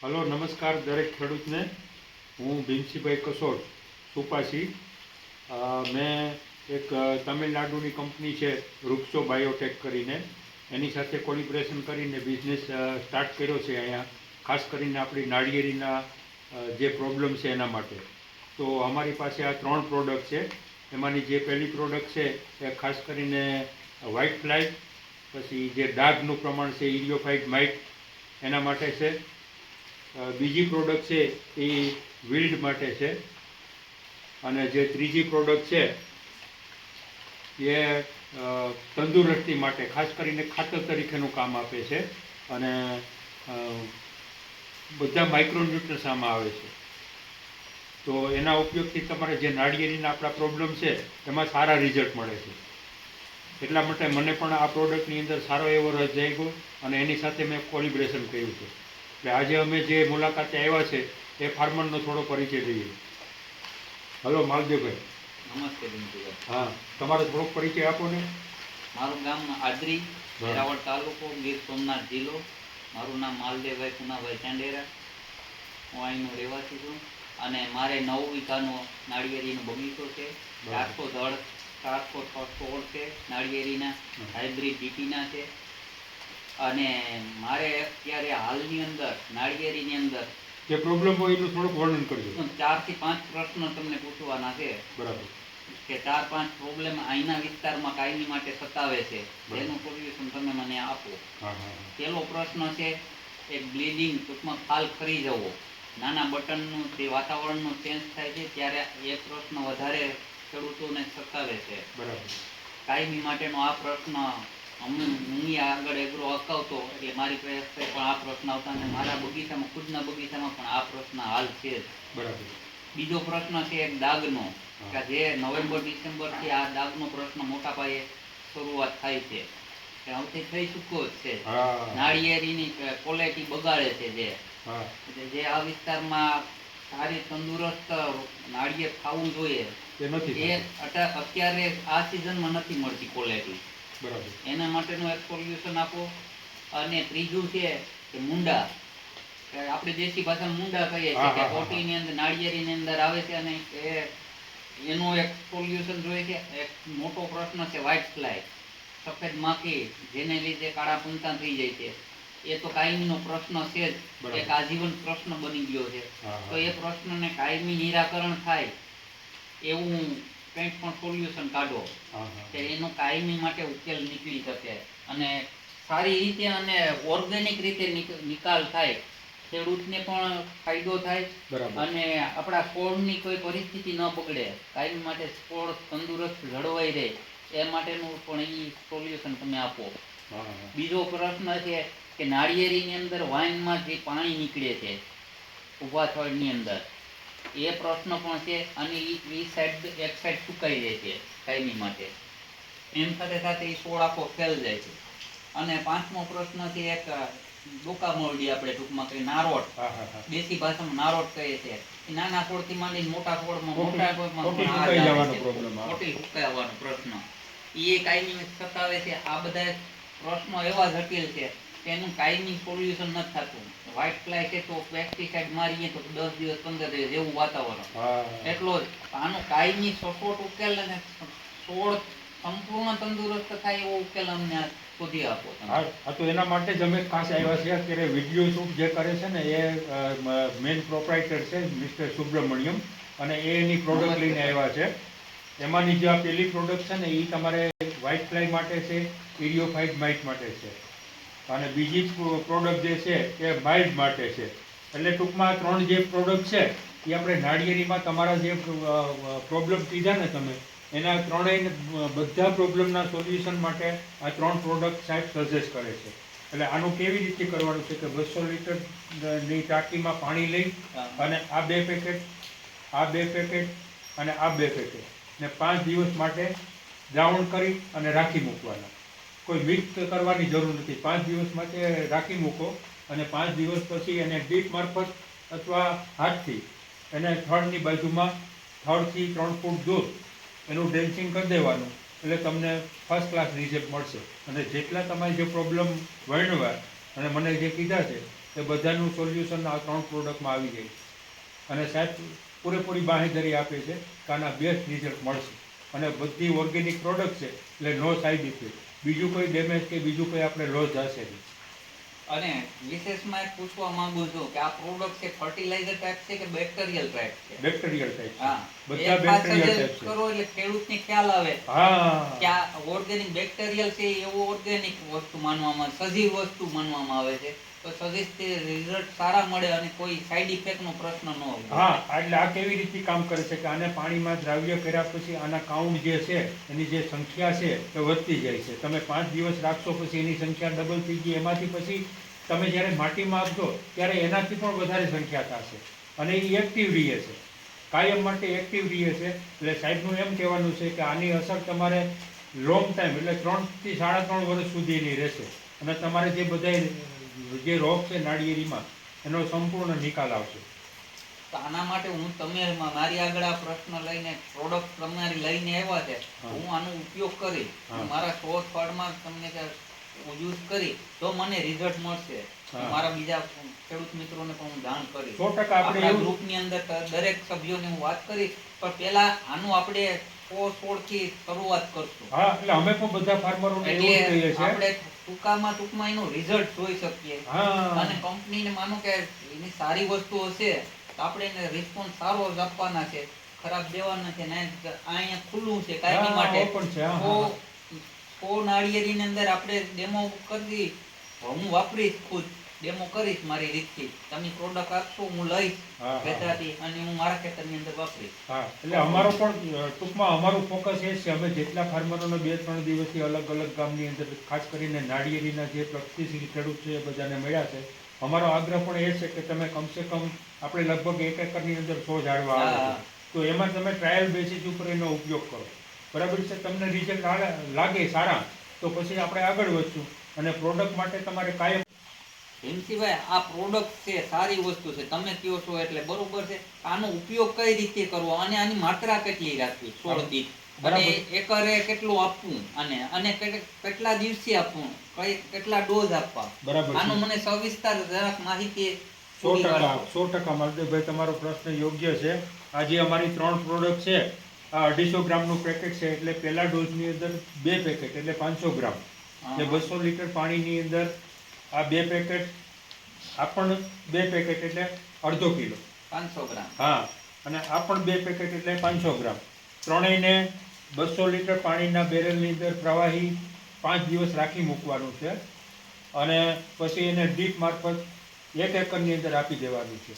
Hello, નમસ્કાર દરેક ખેડૂતને. હું ભીમસીભાઈ કસોટ સુપાસી. મેં એક તમિલનાડુની કંપની છે વૃક્ષો બાયોટેક કરીને. એની સાથે કોલિબ્રેશન કરીને બિઝનેસ સ્ટાર્ટ કર્યો છે અહીંયા. ખાસ કરીને આપણી નાળિયેરીના જે પ્રોબ્લેમ છે એના માટે. તો અમારી પાસે આ ત્રણ પ્રોડક્ટ છે. એમાંની જે પહેલી પ્રોડક્ટ છે, એ ખાસ કરીને વ્હાઇટ ફ્લાય પછી જે ડાઘનું પ્રમાણ છે ઇરિયોફાઇટ માઇટ, એના માટે છે. બીજી પ્રોડક્ટ છે એ વિલ્ડ માટે છે. અને જે ત્રીજી પ્રોડક્ટ છે, એ તંદુરસ્તી માટે, ખાસ કરીને ખાતર તરીકેનું કામ આપે છે. અને બધા માઇક્રોન્યુટ્રન્સ આમાં આવે છે. તો એના ઉપયોગથી તમારે જે નાળિયેરીના આપણા પ્રોબ્લેમ છે, એમાં સારા રિઝલ્ટ મળે છે. એટલા માટે મને પણ આ પ્રોડક્ટની અંદર સારો એવો રસ જાગ્યો અને એની સાથે મેં કોલિબ્રેશન કર્યું છે. એટલે આજે અમે જે મુલાકાતે આવ્યા છે એ ફાર્મરનો થોડો પરિચય દઈએ. હલો માલદેવભાઈ. નમસ્તે બિંદુભાઈ હા તમારો થોડોક પરિચય આપો ને. મારું ગામ આદરી વેરાવળ તાલુકો ગીર સોમનાથ જિલ્લો. મારું નામ માલદેવભાઈ પુનાભાઈ ચાંડેરા હું અહીંનો રહેવાસી છું. અને મારે નવ વીઘાનો નાળિયેરીનો બગીચો છે. ચારસો દળ ચારસો છોડ છે. નાળિયેરીના હાઇબ્રિડ જીટીના છે. અને મારે અત્યારે હાલની અંદર નાળિયેરીની અંદર જે પ્રોબ્લેમ હોય એનું થોડુંક વર્ણન કરજો. ચારથી પાંચ પ્રશ્ન તમને પૂછવાના છે. બરાબર. કે ચાર પાંચ પ્રોબ્લેમ અહીંના વિસ્તારમાં કાયમી માટે સતાવે છે. બરાબર. સોલ્યુશન તમે મને આપો. પહેલો પ્રશ્ન છે એક બ્લીડિંગ ટૂંકમાં ખાલ ખરી જવો. નાના બટનનું જે વાતાવરણનું ચેન્જ થાય છે ત્યારે એ પ્રશ્ન વધારે ખેડૂતોને સતાવે છે. બરાબર. કાયમી માટેનો આ પ્રશ્ન હું હું આગળ એગ્રો અકાવતો એટલે મારી પ્રયાસ પણ આ પ્રશ્ન આવતા અને મારા બગીચામાં ખુદના બગીચામાં પણ આ પ્રશ્ન હાલ છે જ. બરાબર. બીજો પ્રશ્ન છે એક દાગનો. કે જે નવેમ્બર ડિસેમ્બરથી આ દાગનો પ્રશ્ન મોટા પાયે શરૂઆત થાય છે. કે આવતી થઈ ચૂક્યો જ છે. નાળિયેરીની ક્વોલિટી બગાડે છે જે. એટલે જે આ વિસ્તારમાં સારી તંદુરસ્ત નાળિયેર ખાવું જોઈએ. એ અત્યારે આ સિઝનમાં નથી મળતી ક્વોલિટી એના માટેનું એક સોલ્યુશન આપો. અને ત્રીજું છે કે મુંડા. આપણે દેશી ભાષામાં મુંડા કહીએ છીએ કે કોટીની અંદર નાળિયેરીની અંદર આવે છે અને એ એનું એક સોલ્યુશન જોઈએ છે. એક મોટો પ્રશ્ન છે વ્હાઇટ ફ્લાય સફેદ માખી જેને લીધે કાળા પૂંતા થઈ જાય છે. એ તો કાયમીનો પ્રશ્ન છે જ. એક આજીવન પ્રશ્ન બની ગયો છે. તો. એ પ્રશ્નને કાયમી નિરાકરણ થાય એવું કંઈક પણ સોલ્યુશન કાઢો કે એનો કાયમી માટે ઉકેલ નીકળી શકે. અને સારી રીતે અને ઓર્ગેનિક રીતે નિકાલ થાય. ખેડૂતને પણ ફાયદો થાય. અને આપણા છોડની કોઈ પરિસ્થિતિ ન બગડે. કાયમી માટે છોડ તંદુરસ્ત જળવાઈ રહે. એ માટેનું પણ એ સોલ્યુશન તમે આપો. બીજો પ્રશ્ન છે કે નાળિયેરીની અંદર વાઇનમાં જે પાણી નીકળે છે ઊભા થળની અંદર. એ પ્રશ્ન પણ છે અને ઈ સાઈડ એક સાઈડ સુકાઈ જાય છે કાયમી માટે. એમ સાથે સાથે એ સોળ આખો ફેલ જાય છે. અને પાંચમો પ્રશ્ન છે એક ડોકા મોરડી આપણે ટૂંકમાં કહીએ નારોટ. દેશી ભાષામાં નારોટ કહીએ છીએ એ નાના છોડથી માંડી મોટા ખોટી- મોટા છે. આવે. ખોટી સુકાવાનો પ્રશ્ન. એ કાયમી સતાવે છે. આ બધા પ્રશ્નો એવા જટિલ છે. એનું કાયમી સોલ્યુશન નથી થતું. વ્હાઇટ ફ્લાય છે તો પેસ્ટિસાઇડ મારીએ તો દસ દિવસ પંદર દિવસ એવું વાતાવરણ. એટલો જ. આનો કાયમી સપોર્ટ ઉકેલ અને છોડ સંપૂર્ણ તંદુરસ્ત થાય એવો ઉકેલ અમને શોધી આપો. હા તો એના માટે જ અમે ખાસ આવ્યા છીએ. અત્યારે વીડિયો શૂટ જે કરે છે ને એ મેન પ્રોપ્રાઇટર છે મિસ્ટર સુબ્રમણ્યમ અને એની પ્રોડક્ટ લઈને આવ્યા છે. એમાંની જે આ પેલી પ્રોડક્ટ છે ને એ તમારે વ્હાઇટ ફ્લાય માટે છે ઇરિયોફાઇટ માઇટ માટે છે. અને બીજી પ્રોડક્ટ જે છે એ માઇલ્ડ માટે છે. એટલે ટૂંકમાં ત્રણ જે પ્રોડક્ટ છે એ આપણે નાળિયેરીમાં તમારા જે પ્રોબ્લેમ કીધા ને તમે એના ત્રણેય બધા પ્રોબ્લેમના સોલ્યુશન માટે આ ત્રણ પ્રોડક્ટ સાહેબ સજેસ્ટ કરે છે. એટલે આનું કેવી રીતે કરવાનું છે કે બસો લીટરની ટાંકીમાં પાણી લઈ અને આ બે પેકેટ આ બે પેકેટ અને આ બે પેકેટ ને પાંચ દિવસ માટે દ્રાવણ કરી અને રાખી મૂકવાના. કોઈ મિક્સ કરવાની જરૂર નથી. પાંચ દિવસ માટે રાખી મૂકો અને પાંચ દિવસ પછી એને ડીપ મારફત અથવા હાથથી એને થડની બાજુમાં થડથી ત્રણ ફૂટ દૂર એનું ડેન્સિંગ કરી દેવાનું. એટલે તમને ફર્સ્ટ ક્લાસ રિઝલ્ટ મળશે. અને જેટલા તમારે જે પ્રોબ્લેમ વર્ણવ્યા અને મને જે કીધા છે, એ બધાનું સોલ્યુશન આ ત્રણ પ્રોડક્ટમાં આવી જાય. અને સાહેબ, પૂરેપૂરી બાંહેધરી આપે છે કે આના બેસ્ટ રિઝલ્ટ મળશે. અને બધી ઓર્ગેનિક પ્રોડક્ટ છે, એટલે નો સાઈડ ઇફેક્ટ બીજું કોઈ ડેમેજ કે બીજું કોઈ આપણે લોસ જશે નહીં. અને વિશેષમાં એક પૂછવા માંગુ છું કે આ પ્રોડક્ટ છે ફર્ટિલાઇઝર ટાઈપ છે કે બેક્ટેરિયલ ટાઈપ છે? બેક્ટેરિયલ ટાઈપ હા. બધા એક ખાસ bacterial suggest type છે. કરો એટલે ખેડૂતને ખ્યાલ આવે હા. કે આ ઓર્ગેનિક બેક્ટેરિયલ છે એ ઓર્ગેનિક વસ્તુ માનવામાં સજીવ વસ્તુ માનવામાં આવે છે. તો સજીવથી રિઝલ્ટ સારા મળે અને કોઈ સાઈડ ઇફેક્ટ પ્રશ્ન ન હોય. હા એટલે આ કેવી રીતે કામ કરે છે કે આને પાણીમાં દ્રાવ્ય કર્યા પછી આના કાઉન્ટ જે છે એની જે સંખ્યા છે એ વધતી જાય છે. તમે પાંચ દિવસ રાખશો પછી એની સંખ્યા ડબલ થઈ ગઈ એમાંથી પછી તમે જ્યારે માટીમાં આપશો ત્યારે એનાથી પણ વધારે સંખ્યા થશે અને એ એક્ટિવ રહે છે. કાયમ માટે એક્ટિવ રહીએ છે એટલે સાહેબનું એમ કહેવાનું છે કે આની અસર તમારે લોંગ ટાઈમ એટલે ત્રણથી સાડા ત્રણ વર્ષ સુધીની રહેશે. અને તમારે જે બધા જે રોગ છે નાળિયેરીમાં એનો સંપૂર્ણ નિકાલ આવશે. તો આના માટે હું તમે મારી આગળ આ પ્રશ્ન લઈને પ્રોડક્ટ તમારી લઈને આવ્યા છે હું. આનો ઉપયોગ કરી. મારા સો ફળમાં તમને યુઝ કરી તો મને રિઝલ્ટ મળશે. મારા બીજા ખેડૂત મિત્રોને પણ હું દાન કરીશ. સો ટકા આપણે ગ્રુપની અંદર દરેક સભ્યોને હું વાત કરીશ પણ પહેલા આનું આપણે સો શરૂઆત કરશું. હા એટલે અમે પણ બધા ફાર્મરોને એવું કહીએ છીએ. આપણે ટૂંકામાં ટૂંકમાં એનું રિઝલ્ટ જોઈ શકીએ. અને કંપનીને માનો કે એની સારી વસ્તુ હશે તો આપણે એને રિસ્પોન્સ સારો જ આપવાના છે. ખરાબ દેવાના છે ને અહીંયા ખુલ્લું છે કાયમી માટે. open સો નાળિયેરીની અંદર આપણે ડેમો કરી હું વાપરીશ ખુદ. ડેમો કરીશ મારી રીતથી. તમે પ્રોડક્ટ આપશો હું લઈશ. વેચાતી અને હું મારા ખેતરની અંદર વાપરીશ. હા એટલે અમારો પણ ટૂંકમાં અમારું ફોકસ એ છે. અમે જેટલા ફાર્મરોને બે ત્રણ દિવસથી અલગ અલગ ગામની અંદર ખાસ કરીને નાળિયેરીના જે પ્રગતિશીલ ખેડૂત છે એ બધાને મળ્યા છે. અમારો આગ્રહ પણ એ છે કે તમે કમસે કમ આપણે લગભગ એક એકરની અંદર સો ઝાડવા આવે છે. તો એમાં તમે ટ્રાયલ બેસિસ ઉપર એનો ઉપયોગ કરો. બરાબર છે? તમને રિઝલ્ટ લાગે સારા તો પછી આપણે આગળ વધશું. અને પ્રોડક્ટ માટે તમારે કાયમ ભીમસીભાઈ આ પ્રોડક્ટ છે સારી વસ્તુ છે. તમે કયો છો એટલે બરોબર છે. આનો ઉપયોગ કઈ રીતે કરવો? અને આની માત્રા કેટલી રાખવી? સોળ દીઠ. બરાબર. એકરે કેટલું આપવું? અને અને કેટલા દિવસે આપવું? કઈ કેટલા ડોઝ આપવા? બરાબર આનો મને સવિસ્તાર જરાક માહિતી સો ટકા. સો ટકા માલદેવભાઈ તમારો પ્રશ્ન યોગ્ય છે. આજે અમારી ત્રણ પ્રોડક્ટ છે. આ અઢીસો ગ્રામનું પેકેટ છે એટલે પહેલા ડોઝની અંદર બે પેકેટ એટલે પાંચસો ગ્રામ. એટલે બસો લીટર પાણીની અંદર આ બે પેકેટ આ પણ બે પેકેટ એટલે અડધો કિલો. પાંચસો ગ્રામ. હા અને આ પણ બે પેકેટ એટલે પાંચસો ગ્રામ. ત્રણેયને બસો લીટર પાણીના બેરલની અંદર પ્રવાહી પાંચ દિવસ રાખી મૂકવાનું છે. અને પછી એને ડીપ મારફત એક એકરની અંદર આપી દેવાનું છે.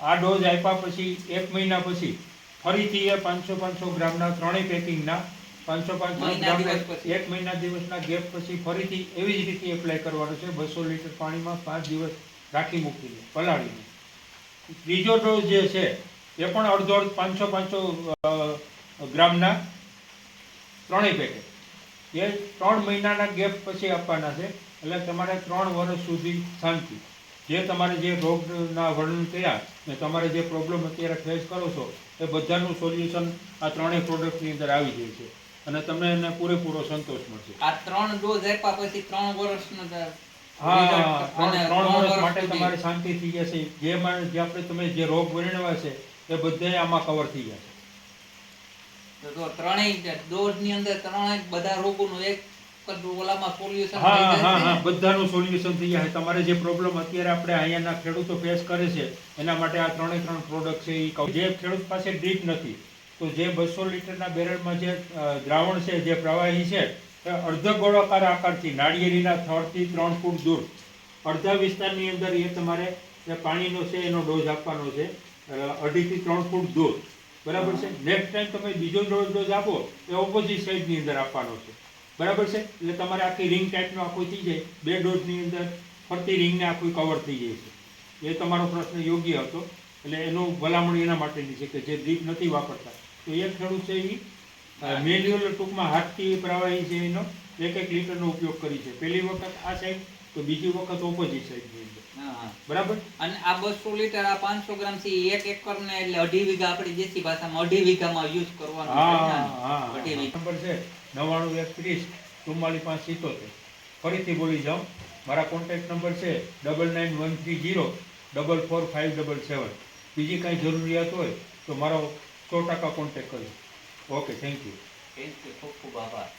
આ ડોઝ આપ્યા પછી એક મહિના પછી ફરીથી એ પાંચસો પાંચસો ગ્રામના ત્રણેય પેકિંગના પાંચસો પાંચસો ગ્રામના એક મહિના દિવસના ગેપ પછી ફરીથી એવી જ રીતે એપ્લાય કરવાનો છે. બસો લીટર પાણીમાં પાંચ દિવસ રાખી મૂકીને પલાળીને. ત્રીજો ડોઝ જે છે એ પણ અડધો અડધ પાંચસો પાંચસો ગ્રામના ત્રણેય પેકેટ. એ ત્રણ મહિનાના ગેપ પછી આપવાના છે. એટલે તમારે ત્રણ વર્ષ સુધી શાંતિ. જે તમારે જે રોગના વર્ણન કર્યા ને તમારે જે પ્રોબ્લેમ અત્યારે ફેસ કરો છો એ બધાનું સોલ્યુશન આ ત્રણેય પ્રોડક્ટની અંદર આવી જાય છે. અને તમને એને પૂરેપૂરો સંતોષ મળશે. આ ત્રણ ડોઝ આપ્યા પછી ત્રણ વર્ષનો હા ત્રણ વર્ષ માટે તમારે શાંતિ થઈ જશે. જે આપણે તમે જે રોગ વર્ણવ્યા છે એ બધાય આમાં કવર થઈ જશે. તો ત્રણેય ડોઝની અંદર ત્રણેય બધા રોગોનું એક ઓલામાં સોલ્યુશન હા હા હા બધાનું સોલ્યુશન થઈ જાય. તમારે જે પ્રોબ્લેમ અત્યારે આપણે અહીંયાના ખેડૂતો ફેસ કરે છે એના માટે આ ત્રણે ત્રણ પ્રોડક્ટ છે એ જે ખેડૂત પાસે ડ્રીપ નથી તો જે બસો લીટરના બેરલમાં જે દ્રાવણ છે જે પ્રવાહી છે એ અર્ધ ગોળાકાર આકારથી નાળિયેરીના થી ત્રણ ફૂટ દૂર. અડધા વિસ્તારની અંદર એ તમારે જે પાણીનો છે એનો ડોઝ આપવાનો છે અઢી અઢીથી ત્રણ ફૂટ દૂર. બરાબર છે? નેક્સ્ટ ટાઈમ તમે બીજો ડોઝ ડોઝ આપો એ ઓપોઝિટ સાઈડની અંદર આપવાનો છે. બરાબર છે? એટલે તમારે આખી રિંગ ટાઈપનું આખું થઈ જાય. બે ડોઝની અંદર ફરતી રિંગને આખું કવર થઈ જાય છે. એ તમારો પ્રશ્ન યોગ્ય હતો. એટલે એનું ભલામણ એના માટેની છે કે જે દીપ નથી વાપરતા. તો એ ખેડૂત છે એ મેન્યુઅલ ટૂંકમાં હાથથી પ્રવાહી છે એનો. એક એક લીટરનો ઉપયોગ કરી છે. પહેલી વખત આ સાઈડ તો બીજી વખત ઓપોઝિટ સાઈડની અંદર. હા હા. બરાબર? અને આ બસો લીટર આ પાંચસો ગ્રામથી એક એકર ને એટલે અઢી વીઘા આપણી દેશી ભાષામાં અઢી વીઘામાં યુઝ કરવાનો અઢી વીઘા. છે. નવ્વાણું એક ત્રીસ ચુમ્માલીસ પાંચ સિત્તોતેર. ફરીથી બોલી જાઉં. મારા કોન્ટેક્ટ નંબર છે double nine one three zero double four five double seven બીજી કાંઈ જરૂરિયાત હોય તો મારો સો ટકા કોન્ટેક કરજો. Okay thank you thank you ખૂબ ખૂબ આભાર.